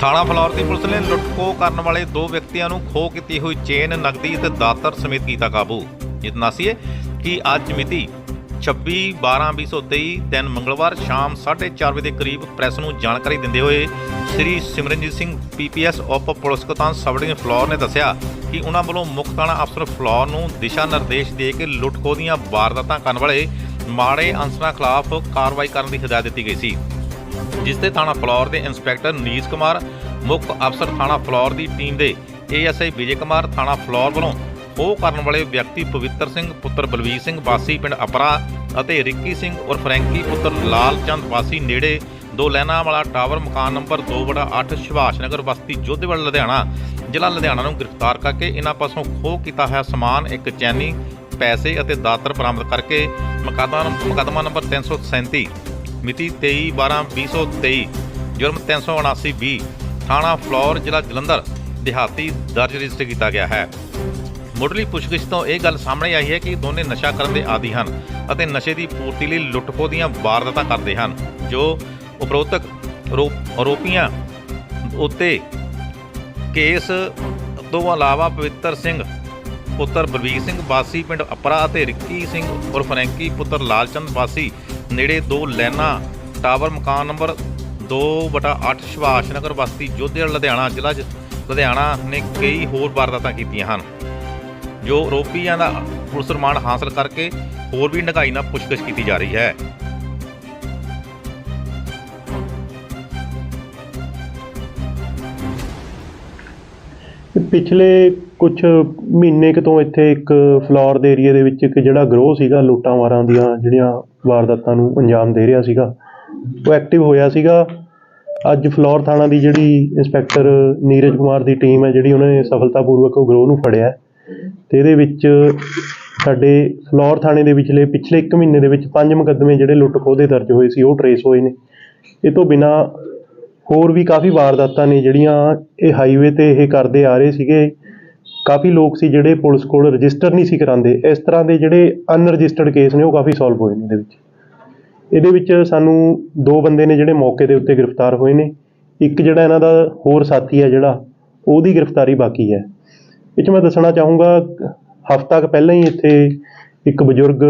ਥਾਣਾ ਫਲੌਰ ਦੀ ਪੁਲਿਸ ਨੇ ਲੁੱਟਖੋ ਕਰਨ ਵਾਲੇ ਦੋ ਵਿਅਕਤੀਆਂ ਨੂੰ ਖੋਹ ਕੀਤੀ ਹੋਈ ਚੇਨ, ਨਕਦੀ ਅਤੇ ਦਾਤਰ ਸਮੇਤ ਕੀਤਾ ਕਾਬੂ। ਜਿਤਨਾਸੀਏ ਕਿ ਅੱਜ ਮਿਤੀ 26 12 2023 ਦਿਨ ਮੰਗਲਵਾਰ ਸ਼ਾਮ 4:30 ਵਜੇ ਦੇ ਕਰੀਬ ਪ੍ਰੈਸ ਨੂੰ ਜਾਣਕਾਰੀ ਦਿੰਦੇ ਹੋਏ ਸ੍ਰੀ ਸਿਮਰਨਜੀਤ ਸਿੰਘ ਪੀਪੀਐਸ ਉਪ ਪੁਲਿਸ ਕਪਤਾਨ ਸਬ ਡਿਵੀਜ਼ਨ ਫਲੌਰ ਨੇ ਦੱਸਿਆ ਕਿ ਉਹਨਾਂ ਵੱਲੋਂ ਮੁੱਖ ਥਾਣਾ ਅਫਸਰ ਫਲੌਰ ਨੂੰ ਦਿਸ਼ਾ ਨਿਰਦੇਸ਼ ਦੇ ਕੇ ਲੁੱਟਖੋ ਦੀਆਂ ਵਾਰਦਾਤਾਂ ਕਰਨ ਵਾਲੇ ਮਾੜੇ ਅਨਸਰਾਂ ਖਿਲਾਫ ਕਾਰਵਾਈ ਕਰਨ ਦੀ ਹਦਾਇਤ ਦਿੱਤੀ ਗਈ ਸੀ। ਜਿਸ ਤੇ ਥਾਣਾ ਫਲੌਰ ਦੇ ਇੰਸਪੈਕਟਰ ਨੀਸ਼ ਕੁਮਾਰ, ਮੁੱਖ ਅਫਸਰ ਥਾਣਾ ਫਲੌਰ ਦੀ ਟੀਮ ਦੇ ਏਐਸਆਈ ਵਿਜੇ ਕੁਮਾਰ, ਥਾਣਾ ਫਲੌਰ ਵੱਲੋਂ ਖੋਹ ਕਰਨ ਵਾਲੇ ਵਿਅਕਤੀ ਪਵਿੱਤਰ ਸਿੰਘ, ਪੁੱਤਰ ਬਲਵੀਰ ਸਿੰਘ ਵਾਸੀ, ਪਿੰਡ ਅਪਰਾ ਅਤੇ ਰਿੱਕੀ ਸਿੰਘ ਔਰ ਫਰੈਂਕੀ ਪੁੱਤਰ ਲਾਲ ਚੰਦ ਵਾਸੀ ਨੇੜੇ ਦੋ ਲੈਣਾ ਵਾਲਾ ਟਾਵਰ ਮਕਾਨ ਨੰਬਰ 2/8 ਸੁਭਾਸ਼ ਨਗਰ ਬਸਤੀ, ਜੋਧੇਵਾਲ, ਲੁਧਿਆਣਾ, ਜ਼ਿਲ੍ਹਾ ਲੁਧਿਆਣਾ ਨੂੰ ਗ੍ਰਿਫਤਾਰ ਕਰਕੇ ਇਹਨਾਂ ਪਾਸੋਂ ਖੋਹ ਕੀਤਾ ਹੋਇਆ ਸਮਾਨ, ਇੱਕ ਚੈਨੀ, ਪੈਸੇ ਅਤੇ ਦਾਤਰ ਬਰਾਮਦ ਕਰਕੇ ਮੁਕੱਦਮਾ ਮੁਕੱਦਮਾ ਨੰਬਰ 337 ਮਿਤੀ 23/12/2023 ਜੁਰਮ 379 ਥਾਣਾ ਫਲੌਰ, ਜ਼ਿਲ੍ਹਾ ਜਲੰਧਰ, ਦਿਹਾਤੀ ਦਰਜ ਰਜਿਸਟਰ ਕੀਤਾ ਗਿਆ ਹੈ। ਮੁੱਢਲੀ ਪੁੱਛਗਿੱਛ ਤੋਂ ਇਹ ਗੱਲ ਸਾਹਮਣੇ ਆਈ ਹੈ ਕਿ ਦੋਨੇ ਨਸ਼ਾ ਕਰਨ ਦੇ ਆਦੀ ਹਨ ਅਤੇ ਨਸ਼ੇ ਦੀ ਪੂਰਤੀ ਲਈ ਲੁੱਟਖੋ ਦੀਆਂ ਵਾਰਦਾਤਾਂ ਕਰਦੇ ਹਨ, ਜੋ ਉਪਰੋਕਤ ਆਰੋ- ਆਰੋਪੀਆਂ ਉੱਤੇ ਕੇਸ ਤੋਂ ਇਲਾਵਾ ਪਵਿੱਤਰ ਸਿੰਘ ਪੁੱਤਰ ਬਲਵੀਰ ਸਿੰਘ ਵਾਸੀ, ਪਿੰਡ ਅਪਰਾ ਅਤੇ ਰਿੱਕੀ ਸਿੰਘ ਉਰਫ ਰੈਂਕੀ ਪੁੱਤਰ ਲਾਲਚੰਦ ਵਾਸੀ ਨੇੜੇ ਦੋ ਲੈਣਾ ਟਾਵਰ ਮਕਾਨ ਨੰਬਰ 2/8 ਸੁਭਾਸ਼ ਨਗਰ ਬਸਤੀ ਜੋਧੇਵਾਲ ਲੁਧਿਆਣਾ, ਜ਼ਿਲ੍ਹਾ ਜ- ਲੁਧਿਆਣਾ ਨੇ ਕਈ ਹੋਰ ਵਾਰਦਾਤਾਂ ਕੀਤੀਆਂ ਹਨ, ਜੋ ਆਰੋਪੀਆਂ ਦਾ ਪੁਲਿਸ ਰਿਮਾਂਡ ਹਾਸਲ ਕਰਕੇ ਹੋਰ ਵੀ ਡੂੰਘਾਈ ਨਾਲ ਪੁੱਛਗਿੱਛ ਕੀਤੀ ਜਾ ਰਹੀ ਹੈ। ਪਿਛਲੇ ਕੁਝ ਮਹੀਨੇ ਕੁ ਤੋਂ ਇੱਥੇ ਇੱਕ ਫਲੋਰ ਦੇ ਏਰੀਏ ਦੇ ਵਿੱਚ ਇੱਕ ਜਿਹੜਾ ਗਰੋਹ ਸੀਗਾ, ਲੁੱਟਾਂ ਵਾਰਾਂ ਦੀਆਂ ਜਿਹੜੀਆਂ ਵਾਰਦਾਤਾਂ ਨੂੰ ਅੰਜਾਮ ਦੇ ਰਿਹਾ ਸੀਗਾ, ਉਹ ਐਕਟਿਵ ਹੋਇਆ ਸੀਗਾ। ਅੱਜ ਫਲੋਰ ਥਾਣਾ ਦੀ ਜਿਹੜੀ ਇੰਸਪੈਕਟਰ ਨੀਰਜ ਕੁਮਾਰ ਦੀ ਟੀਮ ਹੈ, ਜਿਹੜੀ ਉਹਨਾਂ ਨੇ ਸਫਲਤਾਪੂਰਵਕ ਉਹ ਗਰੋਹ ਨੂੰ ਫੜਿਆ ਹੈ। ਤੇ ਇਹਦੇ ਵਿੱਚ ਸਾਡੇ ਫਲੋਰ ਥਾਣੇ ਦੇ ਵਿਚਲੇ ਪਿਛਲੇ 1 ਮਹੀਨੇ ਦੇ ਵਿੱਚ ਪੰਜ ਮੁਕੱਦਮੇ ਜਿਹੜੇ ਲੁੱਟ ਖੋਹ ਦੇ ਦਰਜ ਹੋਏ ਸੀ, ਉਹ ਟਰੇਸ ਹੋਏ ਨੇ। ਇਹ ਤੋਂ ਬਿਨਾ ਹੋਰ ਵੀ ਕਾਫੀ ਵਾਰਦਾਤਾਂ ਨੇ ਜਿਹੜੀਆਂ ਇਹ ਹਾਈਵੇ ਤੇ ਇਹ ਕਰਦੇ ਆ ਰਹੇ ਸੀਗੇ। ਕਾਫੀ ਲੋਕ ਸੀ ਜਿਹੜੇ ਪੁਲਿਸ ਕੋਲ ਰਜਿਸਟਰ ਨਹੀਂ ਸੀ ਕਰਾਉਂਦੇ। ਇਸ ਤਰ੍ਹਾਂ ਦੇ ਜਿਹੜੇ ਅਨਰਜਿਸਟਰਡ ਕੇਸ ਨੇ, ਉਹ ਕਾਫੀ ਸੋਲਵ ਹੋਏ ਨੇ ਇਹਦੇ ਵਿੱਚ। ਇਹਦੇ ਵਿੱਚ ਸਾਨੂੰ ਦੋ ਬੰਦੇ ਨੇ ਜਿਹੜੇ ਮੌਕੇ ਦੇ ਉੱਤੇ ਗ੍ਰਿਫਤਾਰ ਹੋਏ ਨੇ। ਇੱਕ ਜਿਹੜਾ ਇਹਨਾਂ ਦਾ ਹੋਰ ਸਾਥੀ ਹੈ ਜਿਹੜਾ, ਉਹਦੀ ਗ੍ਰਿਫਤਾਰੀ ਬਾਕੀ ਹੈ। ਇਹ 'ਚ ਮੈਂ ਦੱਸਣਾ ਚਾਹੂੰਗਾ, ਹਫ਼ਤਾ ਕੁ ਪਹਿਲਾਂ ਹੀ ਇੱਥੇ ਇੱਕ ਬਜ਼ੁਰਗ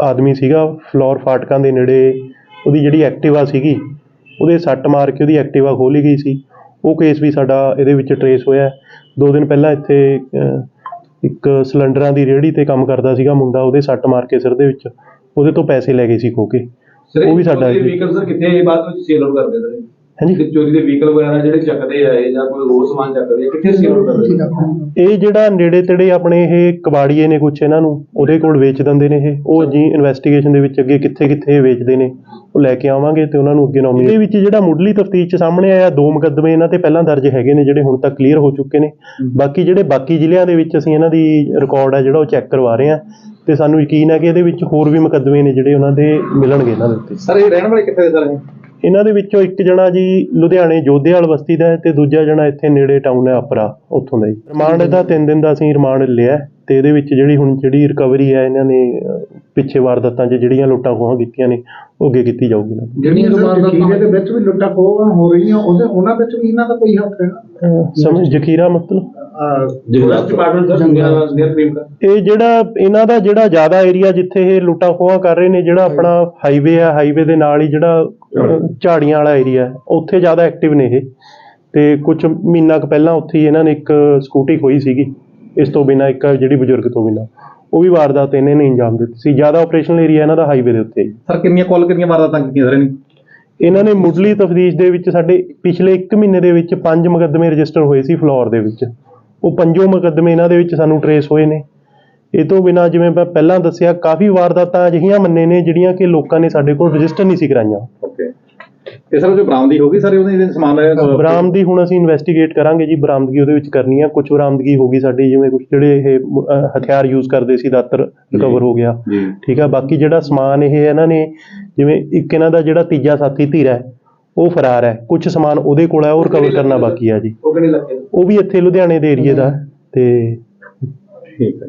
ਆਦਮੀ ਸੀਗਾ, ਫਲੋਰ ਫਾਟਕਾਂ ਦੇ ਨੇੜੇ ਉਹਦੀ ਜਿਹੜੀ ਐਕਟਿਵਾ ਸੀਗੀ, ਉਹਦੇ ਸੱਟ ਮਾਰ ਕੇ ਉਹਦੀ ਐਕਟਿਵਾ ਖੋਲੀ ਗਈ ਸੀ। ਉਹ ਕੇਸ ਵੀ ਸਾਡਾ ਇਹਦੇ ਵਿੱਚ ਟਰੇਸ ਹੋਇਆ। ਦੋ ਦਿਨ ਪਹਿਲਾਂ ਇੱਥੇ ਇੱਕ ਸਿਲੰਡਰਾਂ ਦੀ ਰੇਹੜੀ ਤੇ ਕੰਮ ਕਰਦਾ ਸੀਗਾ ਮੁੰਡਾ ਉਹਦੇ ਸੱਟ ਮਾਰ ਕੇ ਸਿਰ ਦੇ ਵਿੱਚ ਉਹਦੇ ਤੋਂ ਪੈਸੇ ਲੈ ਗਏ ਸੀ ਖੋ ਕੇ। ਉਹ ਵੀ ਸਾਡਾ ਇਹ ਵਹੀਕਲ ਸਰ ਕਿੱਥੇ ਇਹ ਬਾਅਦ ਵਿੱਚ ਸੇਲ ਆਊਟ ਕਰਦੇ ਸਰ ਹਾਂਜੀ। ਕਿ ਚੋਰੀ ਦੇ ਵਹੀਕਲ ਵਗੈਰਾ ਜਿਹੜੇ ਚੱਕਦੇ ਆ ਇਹ ਜਾਂ ਕੋਈ ਹੋਰ ਸਮਾਨ ਚੱਕਦੇ ਆ ਕਿੱਥੇ ਸੇਲ ਆਊਟ ਕਰਦੇ ਇਹ ਜਿਹੜਾ ਨੇੜੇ ਤੇੜੇ ਆਪਣੇ ਇਹ ਕਬਾੜੀਏ ਨੇ ਕੁਛ ਇਹਨਾਂ ਨੂੰ ਉਹਦੇ ਕੋਲ ਵੇਚ ਦਿੰਦੇ ਨੇ ਇਹ। ਉਹ ਜੀ ਇਨਵੈਸਟੀਗੇਸ਼ਨ ਦੇ ਵਿੱਚ ਅੱਗੇ ਕਿੱਥੇ ਕਿੱਥੇ ਇਹ ਵੇਚਦੇ ਨੇ ਉਹ ਲੈ ਕੇ ਆਵਾਂਗੇ ਤੇ ਉਹਨਾਂ ਨੂੰ ਅੱਗੇ ਨੋਮੀਨੇਟ ਇਹਦੇ ਵਿੱਚ ਜਿਹੜਾ ਮੁੱਢਲੀ ਤਫਤੀਸ਼ ਚ ਸਾਹਮਣੇ ਆਇਆ ਦੋ ਮੁਕੱਦਮੇ ਇਹਨਾਂ ਤੇ ਪਹਿਲਾਂ ਦਰਜ ਹੈਗੇ ਨੇ ਜਿਹੜੇ ਹੁਣ ਤੱਕ ਕਲੀਅਰ ਹੋ ਚੁੱਕੇ ਨੇ। ਬਾਕੀ ਜਿਹੜੇ ਬਾਕੀ ਜ਼ਿਲ੍ਹਿਆਂ ਦੇ ਵਿੱਚ ਅਸੀਂ ਇਹਨਾਂ ਦੀ ਰਿਕਾਰਡ ਹੈ ਜਿਹੜਾ ਉਹ ਚੈੱਕ ਕਰਵਾ ਰਹੇ ਹਾਂ। ਤੇ ਸਾਨੂੰ ਯਕੀਨ ਹੈ ਕਿ ਇਹਦੇ ਵਿੱਚ ਹੋਰ ਵੀ ਮੁਕੱਦਮੇ ਨੇ ਜਿਹੜੇ ਉਹਨਾਂ ਦੇ ਮਿਲਣਗੇ ਇਹਨਾਂ ਦੇ ਉੱਤੇ। ਸਰ ਇਹ ਰਹਿਣ ਵਾਲੇ ਕਿੱਥੇ ਦੇ ਸਰ ਇਹ? ਇਹਨਾਂ ਦੇ ਵਿੱਚੋਂ ਇੱਕ ਜਣਾ ਜੀ ਲੁਧਿਆਣੇ ਜੋਧੇਵਾਲ ਬਸਤੀ ਦਾ ਹੈ ਤੇ ਦੂਜਾ ਜਣਾ ਇੱਥੇ ਨੇੜੇ ਟਾਊਨ ਹੈ ਅਪਰਾ ਉੱਥੋਂ ਦਾ ਜੀ। ਰਿਮਾਂਡ ਦਾ 3 ਦਿਨ ਦਾ ਅਸੀਂ ਰਿਮਾਂਡ ਲਿਆ ਤੇ ਇਹਦੇ ਵਿੱਚ ਜਿਹੜੀ ਹੁਣ ਜਿਹੜੀ ਰਿਕਵਰੀ ਹੈ ਇਹਨਾਂ ਨੇ ਪਿੱਛੇ ਵਾਰਦਾਤਾਂ 'ਚ ਜਿਹੜੀਆਂ ਲੁੱਟਾਂ ਖੋਹਾਂ ਕੀਤੀਆਂ ਨੇ ਉਹ ਅੱਗੇ ਕੀਤੀ ਜਾਊਗੀ ਨਾ ਜਿਹੜੀਆਂ ਜ਼ਖੀਰੇ ਦੇ ਵਿੱਚ ਵੀ ਲੁੱਟਾਂ ਖੋਹਾਂ ਹੋ ਰਹੀਆਂ ਉਹਦੇ ਉਹਨਾਂ ਵਿੱਚ ਵੀ ਇਹਨਾਂ ਦਾ ਕੋਈ ਹੱਥ ਹੈ ਸਮਝ ਜ਼ਖੀਰਾ ਮਤਲਬ? ਇਹ ਜਿਹੜਾ ਇਹਨਾਂ ਦਾ ਜਿਹੜਾ ਜ਼ਿਆਦਾ ਏਰੀਆ ਜਿੱਥੇ ਇਹ ਲੁੱਟਾਂ ਖੋਹਾਂ ਕਰ ਰਹੇ ਨੇ ਜਿਹੜਾ ਆਪਣਾ ਹਾਈਵੇ ਆ ਹਾਈਵੇ ਦੇ ਨਾਲ ਹੀ ਜਿਹੜਾ ਝਾੜੀਆਂ ਵਾਲਾ ਏਰੀਆ ਉੱਥੇ ਜ਼ਿਆਦਾ ਐਕਟਿਵ ਨੇ ਇਹ। ਤੇ ਕੁਝ ਮਹੀਨਾ ਕੁ ਪਹਿਲਾਂ ਉੱਥੇ ਹੀ ਇਹਨਾਂ ਨੇ ਇੱਕ ਸਕੂਟੀ ਖੋਈ ਸੀਗੀ। ਇਸ ਤੋਂ ਬਿਨਾ ਇੱਕ ਜਿਹੜੀ ਬਜ਼ੁਰਗ ਤੋਂ ਬਿਨਾ। ਉਹ ਵੀ ਵਾਰਦਾਤ ਇਹਨੇ ਨੇ ਅੰਜਾਮ ਦਿੱਤੀ ਸੀ। ਜ਼ਿਆਦਾ ਆਪਰੇਸ਼ਨਲ ਏਰੀਆ ਇਹਨਾਂ ਦਾ ਹਾਈਵੇ ਦੇ ਉੱਤੇ ਹੈ। ਸਰ ਕਿੰਨੀਆਂ ਕਾਲ ਕਿੰਨੀਆਂ ਵਾਰਦਾਤਾਂ ਕੀਤੀਆਂ ਸਰ ਇਹਨੇ? ਇਹਨਾਂ ਨੇ ਮੁੱਢਲੀ ਤਫਤੀਸ਼ ਦੇ ਵਿੱਚ ਸਾਡੇ ਪਿਛਲੇ 1 ਮਹੀਨੇ ਦੇ ਵਿੱਚ ਪੰਜ ਮੁਕੱਦਮੇ ਰਜਿਸਟਰ ਹੋਏ ਸੀ ਫਲੋਰ ਦੇ ਵਿੱਚ। ਉਹ ਪੰਜੋ ਮੁਕੱਦਮੇ ਇਹਨਾਂ ਦੇ ਵਿੱਚ ਸਾਨੂੰ ਟਰੇਸ ਹੋਏ ਨੇ। ਇਹ ਤੋਂ ਬਿਨਾ ਜਿਵੇਂ ਮੈਂ ਪਹਿਲਾਂ ਦੱਸਿਆ ਕਾਫੀ ਵਾਰਦਾਤਾਂ ਅਜਿਹੀਆਂ ਮੰਨੇ ਨੇ ਜਿਹੜੀਆਂ ਕਿ ਲੋਕਾਂ ਨੇ ਸਾਡੇ ਕੋਲ ਰਜਿਸਟਰ ਨਹੀਂ ਸੀ ਕਰਾਈਆਂ। ਓਕੇ ਤੇ ਸਰ ਜੋ ਬਰਾਮਦੀ ਹੋ ਗਈ ਸਰ ਉਹਦੇ ਸਮਾਨ ਬਰਾਮਦੀ ਹੁਣ ਅਸੀਂ ਇਨਵੈਸਟੀਗੇਟ ਕਰਾਂਗੇ ਜੀ ਬਰਾਮਦਗੀ ਉਹਦੇ ਵਿੱਚ ਕਰਨੀ ਆ। ਕੁਝ ਬਰਾਮਦਗੀ ਹੋ ਗਈ ਸਾਡੀ ਜਿਵੇਂ ਕੁਝ ਜਿਹੜੇ ਇਹ ਹਥਿਆਰ ਯੂਜ਼ ਕਰਦੇ ਸੀ ਦਾਤਰ ਰਿਕਵਰ ਹੋ ਗਿਆ। ਠੀਕ ਆ ਬਾਕੀ ਜਿਹੜਾ ਸਮਾਨ ਇਹ ਇਹਨਾਂ ਨੇ ਜਿਵੇਂ ਇੱਕ ਇਹਨਾਂ ਦਾ ਜਿਹੜਾ ਤੀਜਾ ਸਾਥੀ ਧੀਰਾ ਹੈ ਉਹ ਫਰਾਰ ਹੈ। ਕੁਝ ਸਮਾਨ ਉਹਦੇ ਕੋਲ ਹੈ ਉਹ ਰਿਕਵਰ ਕਰਨਾ ਬਾਕੀ ਆ ਜੀ। ਉਹ ਵੀ ਇੱਥੇ ਲੁਧਿਆਣੇ ਦੇ ਏਰੀਏ ਦਾ ਤੇ ਠੀਕ ਹੈ